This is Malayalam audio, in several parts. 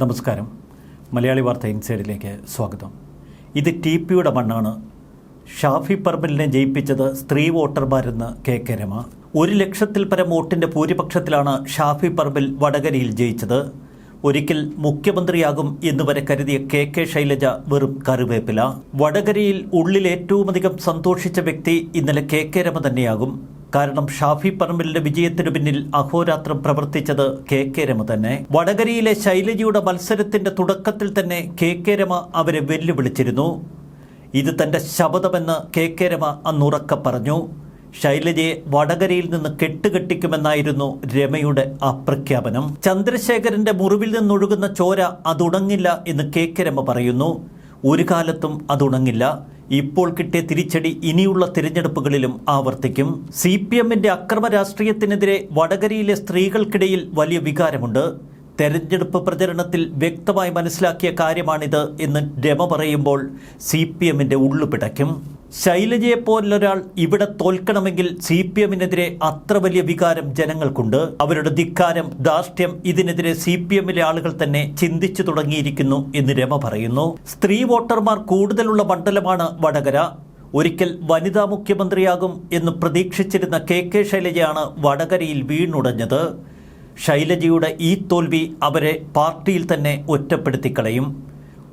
നമസ്കാരം. മലയാളി വാർത്ത ഇൻസൈഡിലേക്ക് സ്വാഗതം. ഇത് ടി പിയുടെ മണ്ണാണ്. ഷാഫി പർമലിനെ ജയിപ്പിച്ചത് സ്ത്രീ വോട്ടർമാരെന്ന് കെ കെ രമ. ഒരു ലക്ഷത്തിൽ പരം വോട്ടിന്റെ ഭൂരിപക്ഷത്തിലാണ് ഷാഫി പറമ്പിൽ വടകരയിൽ ജയിച്ചത്. ഒരിക്കൽ മുഖ്യമന്ത്രിയാകും എന്ന് വരെ കരുതിയ കെ കെ ശൈലജ വെറും കറിവേപ്പില. വടകരയിൽ ഉള്ളിൽ ഏറ്റവും അധികം സന്തോഷിച്ച വ്യക്തി ഇന്നലെ കെ കെ രമ തന്നെയാകും. കാരണം ഷാഫി പറമ്പിലിന്റെ വിജയത്തിനു പിന്നിൽ അഹോരാത്രം പ്രവർത്തിച്ചത് കെ കെ രമ തന്നെ. വടകരയിലെ ശൈലജയുടെ മത്സരത്തിന്റെ തുടക്കത്തിൽ തന്നെ കെ കെ രമ അവരെ വെല്ലുവിളിച്ചിരുന്നു. ഇത് തന്റെ ശപഥമെന്ന് കെ കെ രമ അന്നുറക്കെ പറഞ്ഞു. ശൈലജയെ വടകരയിൽ നിന്ന് കെട്ടുകെട്ടിക്കുമെന്നായിരുന്നു രമയുടെ അപ്രഖ്യാപനം. ചന്ദ്രശേഖരന്റെ മുറിവിൽ നിന്നൊഴുകുന്ന ചോര അതുണങ്ങില്ല എന്ന് കെ കെ രമ പറയുന്നു. ഒരു കാലത്തും അതുണങ്ങില്ല. ഇപ്പോൾ കിട്ടിയ തിരിച്ചടി ഇനിയുള്ള തിരഞ്ഞെടുപ്പുകളിലും ആവർത്തിക്കും. സി പി എമ്മിന്റെ അക്രമ രാഷ്ട്രീയത്തിനെതിരെ വടകരയിലെ സ്ത്രീകൾക്കിടയിൽ വലിയ വികാരമുണ്ട്. തെരഞ്ഞെടുപ്പ് പ്രചരണത്തിൽ വ്യക്തമായി മനസ്സിലാക്കിയ കാര്യമാണിത് എന്ന് രമ പറയുമ്പോൾ സി പി എമ്മിന്റെ ഉള്ളുപിടയ്ക്കും ശൈലജയെ പോലൊരാൾ ഇവിടെ തോൽക്കണമെങ്കിൽ സി പി എമ്മിനെതിരെ അത്ര വലിയ വികാരം ജനങ്ങൾക്കുണ്ട്. അവരുടെ ധിക്കാരം ധാർഷ്ട്യം ഇതിനെതിരെ സി പി എമ്മിലെ ആളുകൾ തന്നെ ചിന്തിച്ചു തുടങ്ങിയിരിക്കുന്നു എന്ന് രമ പറയുന്നു. സ്ത്രീ വോട്ടർമാർ കൂടുതലുള്ള മണ്ഡലമാണ് വടകര. ഒരിക്കൽ വനിതാ മുഖ്യമന്ത്രിയാകും എന്ന് പ്രതീക്ഷിച്ചിരുന്ന കെ കെ ശൈലജയാണ് വടകരയിൽ വീണുടഞ്ഞത്. ശൈലജയുടെ ഈ തോൽവി അവരെ പാർട്ടിയിൽ തന്നെ ഒറ്റപ്പെടുത്തിക്കളയും.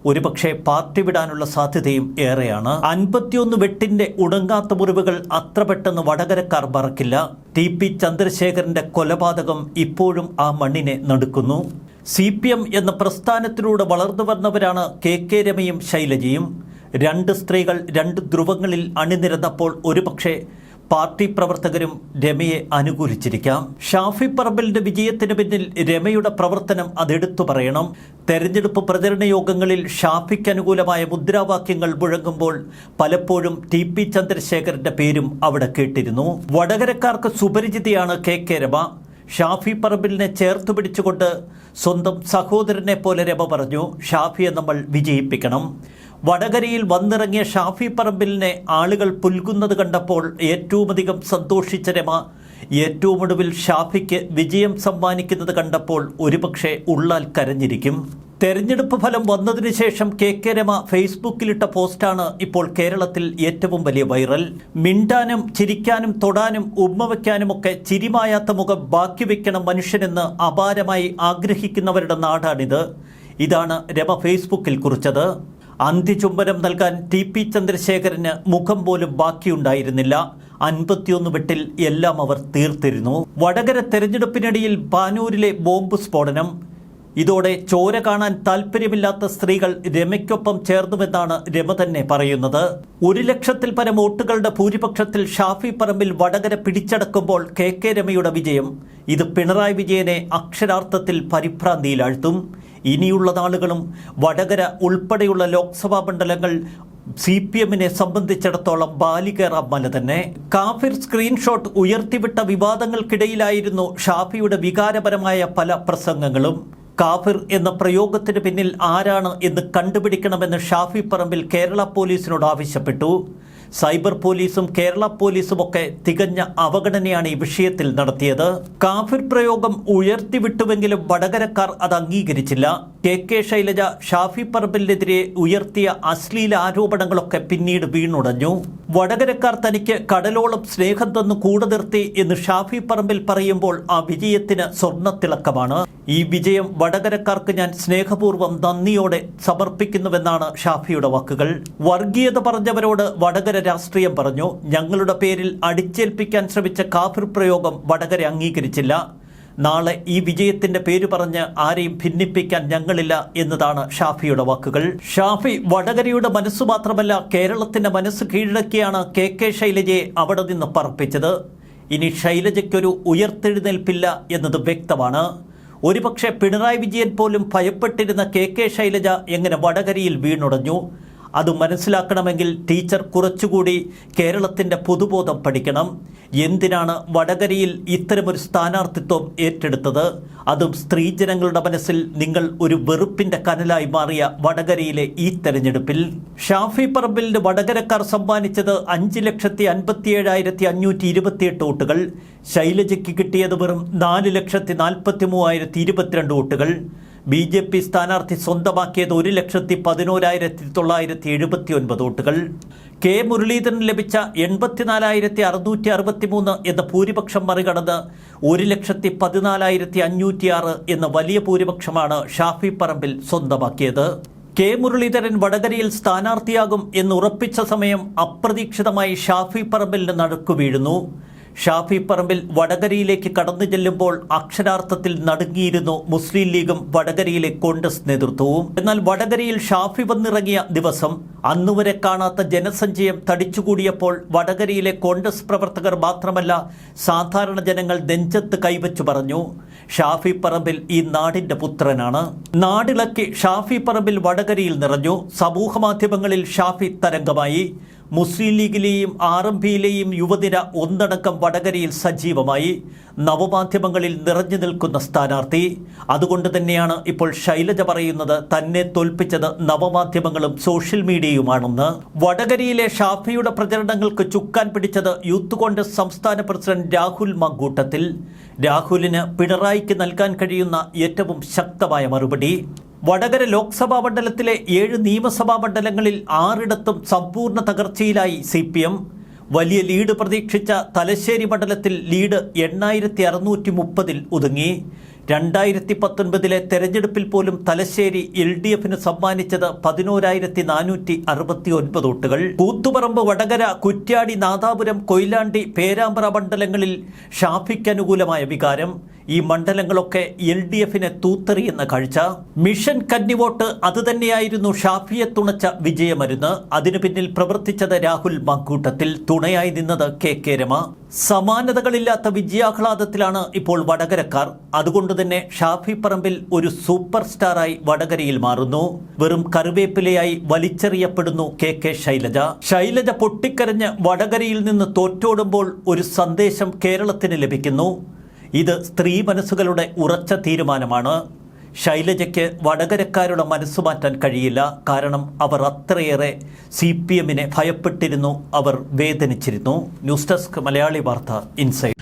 ഒരുപക്ഷെ പാർട്ടി വിടാനുള്ള സാധ്യതയും ഏറെയാണ്. അൻപത്തിയൊന്ന് വെട്ടിന്റെ ഉടങ്ങാത്ത മുറിവുകൾ അത്ര പെട്ടെന്ന് വടകരക്കാർ മറക്കില്ല. ടി പി ചന്ദ്രശേഖരന്റെ കൊലപാതകം ഇപ്പോഴും ആ മണ്ണിനെ നടുക്കുന്നു. സി പി എം എന്ന പ്രസ്ഥാനത്തിലൂടെ വളർന്നു വന്നവരാണ് കെ കെ രമയും ശൈലജയും. രണ്ട് സ്ത്രീകൾ രണ്ട് ധ്രുവങ്ങളിൽ അണിനിരന്നപ്പോൾ ഒരുപക്ഷെ പാർട്ടി പ്രവർത്തകരും രമയെ അനുകൂലിച്ചിരിക്കാം. ഷാഫി പറമ്പലിന്റെ വിജയത്തിന് പിന്നിൽ രമയുടെ പ്രവർത്തനം അതെടുത്തു പറയണം. തെരഞ്ഞെടുപ്പ് പ്രചരണ യോഗങ്ങളിൽ ഷാഫിക്ക് അനുകൂലമായ മുദ്രാവാക്യങ്ങൾ മുഴങ്ങുമ്പോൾ പലപ്പോഴും ടി പി ചന്ദ്രശേഖരന്റെ പേരും അവിടെ കേട്ടിരുന്നു. വടകരക്കാർക്ക് സുപരിചിതയാണ് കെ കെ രമ. ഷാഫി പറമ്പിലിനെ ചേർത്ത് പിടിച്ചുകൊണ്ട് സ്വന്തം സഹോദരനെ പോലെ രമ പറഞ്ഞു ഷാഫിയെ നമ്മൾ വിജയിപ്പിക്കണം. വടകരയിൽ വന്നിറങ്ങിയ ഷാഫി പറമ്പിലിനെ ആളുകൾ പുൽകുന്നത് കണ്ടപ്പോൾ ഏറ്റവുമധികം സന്തോഷിച്ച രമ ഏറ്റവും ഒടുവിൽ ഷാഫിക്ക് വിജയം സമ്മാനിക്കുന്നത് കണ്ടപ്പോൾ ഒരുപക്ഷെ ഉള്ളാൽ കരഞ്ഞിരിക്കും. തെരഞ്ഞെടുപ്പ് ഫലം വന്നതിനു ശേഷം കെ കെ രമ ഫേസ്ബുക്കിലിട്ട പോസ്റ്റാണ് ഇപ്പോൾ കേരളത്തിൽ ഏറ്റവും വലിയ വൈറൽ. മിണ്ടാനും ചിരിക്കാനും തൊടാനും ഉമ്മ വയ്ക്കാനുമൊക്കെ ചിരിമായാത്ത മുഖം ബാക്കി വയ്ക്കണം മനുഷ്യനെന്ന് അപാരമായി ആഗ്രഹിക്കുന്നവരുടെ നാടാണിത്. ഇതാണ് രമ ഫേസ്ബുക്കിൽ കുറിച്ചത്. അന്ത്യചുംബനം നൽകാൻ ടി പി ചന്ദ്രശേഖരന് മുഖം പോലും ബാക്കിയുണ്ടായിരുന്നില്ല. അൻപത്തിയൊന്ന് വെട്ടിൽ എല്ലാം അവർ തീർത്തിരുന്നു. വടകര തെരഞ്ഞെടുപ്പിനിടയിൽ പാനൂരിലെ ബോംബ് സ്ഫോടനം. ഇതോടെ ചോര കാണാൻ താല്പര്യമില്ലാത്ത സ്ത്രീകൾ രമയ്ക്കൊപ്പം ചേർന്നുവെന്നാണ് രമ തന്നെ പറയുന്നത്. ഒരു ലക്ഷത്തിൽ പരം വോട്ടുകളുടെ ഭൂരിപക്ഷത്തിൽ ഷാഫി പറമ്പിൽ വടകര പിടിച്ചടക്കുമ്പോൾ കെ കെ രമയുടെ വിജയം. ഇത് പിണറായി വിജയനെ അക്ഷരാർത്ഥത്തിൽ പരിഭ്രാന്തിയിലാഴ്ത്തും. ഇനിയുള്ള നാളുകളും വടകര ഉൾപ്പെടെയുള്ള ലോക്സഭാ മണ്ഡലങ്ങൾ സി പി എമ്മിനെ സംബന്ധിച്ചിടത്തോളം ബാലികേറാം മല തന്നെ. കാഫിർ സ്ക്രീൻഷോട്ട് ഉയർത്തിവിട്ട വിവാദങ്ങൾക്കിടയിലായിരുന്നു ഷാഫിയുടെ വികാരപരമായ പല പ്രസംഗങ്ങളും. കാഫിർ എന്ന പ്രയോഗത്തിന് പിന്നിൽ ആരാണ് എന്ന് കണ്ടുപിടിക്കണമെന്ന് ഷാഫി പറമ്പിൽ കേരള പോലീസിനോട് ആവശ്യപ്പെട്ടു. സൈബർ പോലീസും കേരള പോലീസും ഒക്കെ തികഞ്ഞ അവഗണനയാണ് ഈ വിഷയത്തിൽ നടത്തിയത്. കാഫിർ പ്രയോഗം ഉയർത്തിവിട്ടുവെങ്കിലും വടകരക്കാർ അത് അംഗീകരിച്ചില്ല. കെ കെ ശൈലജ ഷാഫി പറമ്പിലിനെതിരെ ഉയർത്തിയ അശ്ലീല ആരോപണങ്ങളൊക്കെ പിന്നീട് വീണുടഞ്ഞു. വടകരക്കാർ തനിക്ക് കടലോളം സ്നേഹം തന്നു കൂടെ നിർത്തി എന്ന് ഷാഫി പറമ്പിൽ പറയുമ്പോൾ ആ വിജയത്തിന് സ്വർണത്തിളക്കമാണ്. ഈ വിജയം വടകരക്കാർക്ക് ഞാൻ സ്നേഹപൂർവം നന്ദിയോടെ സമർപ്പിക്കുന്നുവെന്നാണ് ഷാഫിയുടെ വാക്കുകൾ. വർഗീയത പറഞ്ഞവരോട് വടകര രാഷ്ട്രീയം പറഞ്ഞു. ഞങ്ങളുടെ പേരിൽ അടിച്ചേൽപ്പിക്കാൻ ശ്രമിച്ച കാഫിർ പ്രയോഗം വടകര അംഗീകരിച്ചില്ല. നാളെ ഈ വിജയത്തിന്റെ പേര് പറഞ്ഞ് ആരെയും ഭിന്നിപ്പിക്കാൻ ഞങ്ങളില്ല എന്നതാണ് ഷാഫിയുടെ വാക്കുകൾ. ഷാഫി വടകരയുടെ മനസ്സ് മാത്രമല്ല കേരളത്തിന്റെ മനസ്സ് കീഴടക്കിയാണ് കെ കെ ശൈലജയെ അവിടെ നിന്ന് പറപ്പിച്ചത്. ഇനി ശൈലജയ്ക്കൊരു ഉയർത്തെഴുന്നേൽപ്പില്ല എന്നത് വ്യക്തമാണ്. ഒരുപക്ഷെ പിണറായി വിജയൻ പോലും ഭയപ്പെട്ടിരുന്ന കെ കെ ശൈലജ എങ്ങനെ വടകരയിൽ വീണുടഞ്ഞു? അത് മനസ്സിലാക്കണമെങ്കിൽ ടീച്ചർ കുറച്ചുകൂടി കേരളത്തിന്റെ പൊതുബോധം പഠിക്കണം. എന്തിനാണ് വടകരയിൽ ഇത്തരമൊരു സ്ഥാനാർത്ഥിത്വം ഏറ്റെടുത്തത്? അതും സ്ത്രീജനങ്ങളുടെ മനസ്സിൽ നിങ്ങൾ ഒരു വെറുപ്പിന്റെ കനലായി മാറിയ വടകരയിലെ ഈ തെരഞ്ഞെടുപ്പിൽ. ഷാഫി പറമ്പിലിന് വടകരക്കാർ സമ്മാനിച്ചത് അഞ്ച് ലക്ഷത്തി അൻപത്തിയേഴായിരത്തി അഞ്ഞൂറ്റി ഇരുപത്തിയെട്ട് വോട്ടുകൾ. ശൈലജയ്ക്ക് കിട്ടിയത് വെറും നാല് ലക്ഷത്തി നാൽപ്പത്തി മൂവായിരത്തി ഇരുപത്തിരണ്ട് വോട്ടുകൾ. ബി ജെ പി സ്ഥാനാർത്ഥി സ്വന്തമാക്കിയത് ഒരു ലക്ഷത്തി പതിനോരായിരത്തി തൊള്ളായിരത്തി എഴുപത്തി ഒൻപത് വോട്ടുകൾ. കെ മുരളീധരൻ ലഭിച്ച എൺപത്തിനാലായിരത്തി അറുന്നൂറ്റി അറുപത്തി മൂന്ന് എന്ന ഭൂരിപക്ഷം മറികടന്ന് ഒരു ലക്ഷത്തി പതിനാലായിരത്തി അഞ്ഞൂറ്റിയാറ് എന്ന വലിയ ഭൂരിപക്ഷമാണ് ഷാഫി പറമ്പിൽ സ്വന്തമാക്കിയത്. കെ മുരളീധരൻ വടകരയിൽ സ്ഥാനാർത്ഥിയാകും എന്ന് ഉറപ്പിച്ച സമയം അപ്രതീക്ഷിതമായി ഷാഫി പറമ്പിലിന് നടുക്കു വീഴുന്നു. ഷാഫി പറമ്പിൽ വടകരയിലേക്ക് കടന്നു ചെല്ലുമ്പോൾ അക്ഷരാർത്ഥത്തിൽ നടുങ്ങിയിരുന്നു മുസ്ലിം ലീഗും വടകരയിലെ കോൺഗ്രസ് നേതൃത്വവും. എന്നാൽ വടകരയിൽ ഷാഫി വന്നിറങ്ങിയ ദിവസം അന്നുവരെ കാണാത്ത ജനസഞ്ചയം തടിച്ചുകൂടിയപ്പോൾ വടകരയിലെ കോൺഗ്രസ് പ്രവർത്തകർ മാത്രമല്ല സാധാരണ ജനങ്ങൾ നെഞ്ചത്ത് കൈവച്ചു പറഞ്ഞു ഷാഫി പറമ്പിൽ ഈ നാടിന്റെ പുത്രനാണ്. നാടിളക്കി ഷാഫി പറമ്പിൽ വടകരയിൽ നിറഞ്ഞു. സമൂഹ മാധ്യമങ്ങളിൽ ഷാഫി തരംഗമായി. മുസ്ലിം ലീഗിലെയും ആർ എം പിയിലെയും യുവതിര ഒന്നടക്കം വടകരയിൽ സജീവമായി. നവമാധ്യമങ്ങളിൽ നിറഞ്ഞു നിൽക്കുന്ന സ്ഥാനാർത്ഥി. അതുകൊണ്ട് തന്നെയാണ് ഇപ്പോൾ ശൈലജ പറയുന്നത് തന്നെ തോൽപ്പിച്ചത് നവമാധ്യമങ്ങളും സോഷ്യൽ മീഡിയയുമാണെന്ന്. വടകരയിലെ ഷാഫിയുടെ പ്രചരണങ്ങൾക്ക് ചുക്കാൻ പിടിച്ചത് യൂത്ത് കോൺഗ്രസ് സംസ്ഥാന പ്രസിഡന്റ് രാഹുൽ മങ്കൂട്ടത്തിൽ. രാഹുലിന് പിണറായിക്ക് നൽകാൻ കഴിയുന്ന ഏറ്റവും ശക്തമായ മറുപടി. വടകര ലോക്സഭാ മണ്ഡലത്തിലെ ഏഴ് നിയമസഭാ മണ്ഡലങ്ങളിൽ ആറിടത്തും സമ്പൂർണ തകർച്ചയിലായി സി പി എം വലിയ ലീഡ് പ്രതീക്ഷിച്ച തലശ്ശേരി മണ്ഡലത്തിൽ ലീഡ് എണ്ണായിരത്തി അറുന്നൂറ്റി മുപ്പതിൽ ഒതുങ്ങി. രണ്ടായിരത്തി പത്തൊൻപതിലെ തെരഞ്ഞെടുപ്പിൽ പോലും തലശ്ശേരി എൽ ഡി എഫിന് സമ്മാനിച്ചത് പതിനോരായിരത്തി നാനൂറ്റി അറുപത്തി ഒൻപത് വോട്ടുകൾ. കൂത്തുപറമ്പ് വടകര കുറ്റ്യാടി നാദാപുരം കൊയിലാണ്ടി പേരാമ്പ്ര മണ്ഡലങ്ങളിൽ ഷാഫിക്ക് അനുകൂലമായ വികാരം. ഈ മണ്ഡലങ്ങളൊക്കെ എൽ ഡി എഫിനെ തൂത്തെറിയുന്ന കാഴ്ച. മിഷൻ കന്നിവോട്ട് അതുതന്നെയായിരുന്നു ഷാഫിയെ തുണച്ച വിജയമരുന്ന്. അതിനു പിന്നിൽ പ്രവർത്തിച്ചത് രാഹുൽ മങ്കൂട്ടത്തിൽ തുണയായി നിന്നത് കെ കെ രമ. സമാനതകളില്ലാത്ത വിജയാഹ്ലാദത്തിലാണ് ഇപ്പോൾ വടകരക്കാർ. അതുകൊണ്ട് തന്നെ ഷാഫി പറമ്പിൽ ഒരു സൂപ്പർ സ്റ്റാറായി വടകരയിൽ മാറുന്നു. വെറും കറിവേപ്പിലയായി വലിച്ചെറിയപ്പെടുന്നു കെ കെ ശൈലജ. ശൈലജ പൊട്ടിക്കരഞ്ഞ് വടകരയിൽ നിന്ന് തോറ്റോടുമ്പോൾ ഒരു സന്ദേശം കേരളത്തിന് ലഭിക്കുന്നു. ഇത് സ്ത്രീ മനസ്സുകളുടെ ഉറച്ച തീരുമാനമാണ്. ശൈലജയ്ക്ക് വടകരക്കാരുടെ മനസ്സ് മാറ്റാൻ കഴിയില്ല. കാരണം അവർ അത്രയേറെ സി പി എമ്മിനെ ഭയപ്പെട്ടിരുന്നു. അവർ വേദനിച്ചിരുന്നു. ന്യൂസ് ഡെസ്ക് മലയാളി വാർത്ത ഇൻസൈഡ്.